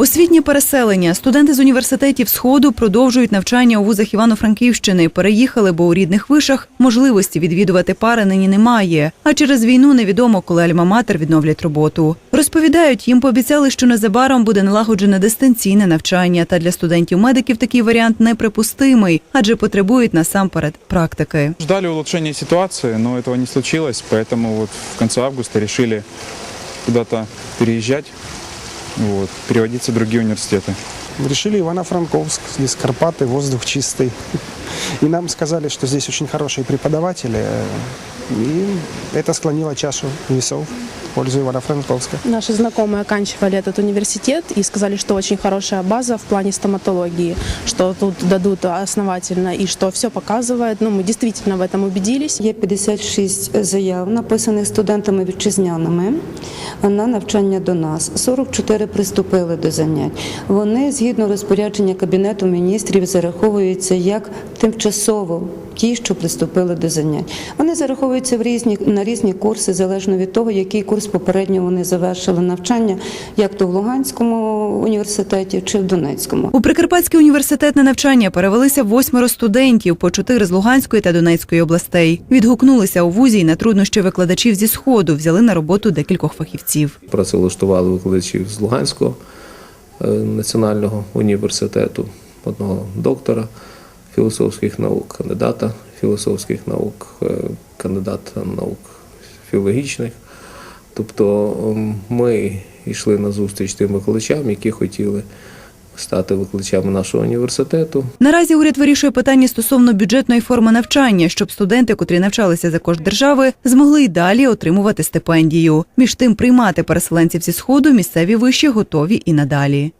Освітнє переселення. Студенти з університетів Сходу продовжують навчання у вузах Івано-Франківщини. Переїхали, бо у рідних вишах можливості відвідувати пари нині немає. А через війну невідомо, коли Альма-Матер відновлять роботу. Розповідають, їм пообіцяли, що незабаром буде налагоджене дистанційне навчання. Та для студентів-медиків такий варіант неприпустимий, адже потребують насамперед практики. Ждали улучшения ситуации, но этого не случилось, вот в конце августа решили куда-то переезжать, вот, переводиться в другие университеты. Решили Ивано-Франковск, здесь Карпаты, воздух чистый. И нам сказали, что здесь очень хорошие преподаватели. э, И это склонило чашу весов в пользу Ивано-Франковска. Наши знакомые оканчивали этот университет и сказали, что очень хорошая база в плане стоматологии, что тут дадут основательно и что все показывает. Ну, мы действительно в этом убедились. Є 56 заяв, написаних студентами вітчизняними на навчання до нас. 44 приступили до занять. Вони, згідно розпорядження Кабінету міністрів, зараховуються як тимчасово ті, що приступили до занять. Вони зараховуються в різні, на різні курси, залежно від того, який курс попередньо вони завершили навчання, як то в Луганському університеті чи в Донецькому. У Прикарпатський університет на навчання перевелися восьмеро студентів, по чотири з Луганської та Донецької областей. Відгукнулися у вузі й на труднощі викладачів зі сходу, взяли на роботу декількох фахівців. працевлаштували викладачів з Луганського е, національного університету, одного доктора філософських наук, кандидата філософських наук, е, кандидата наук філологічних. Тобто ем, ми йшли на зустріч тим викладачам, які хотіли стати викладачами нашого університету. Наразі уряд вирішує питання стосовно бюджетної форми навчання, щоб студенти, котрі навчалися за кошт держави, змогли й далі отримувати стипендію. Між тим, приймати переселенців зі сходу місцеві виші готові і надалі.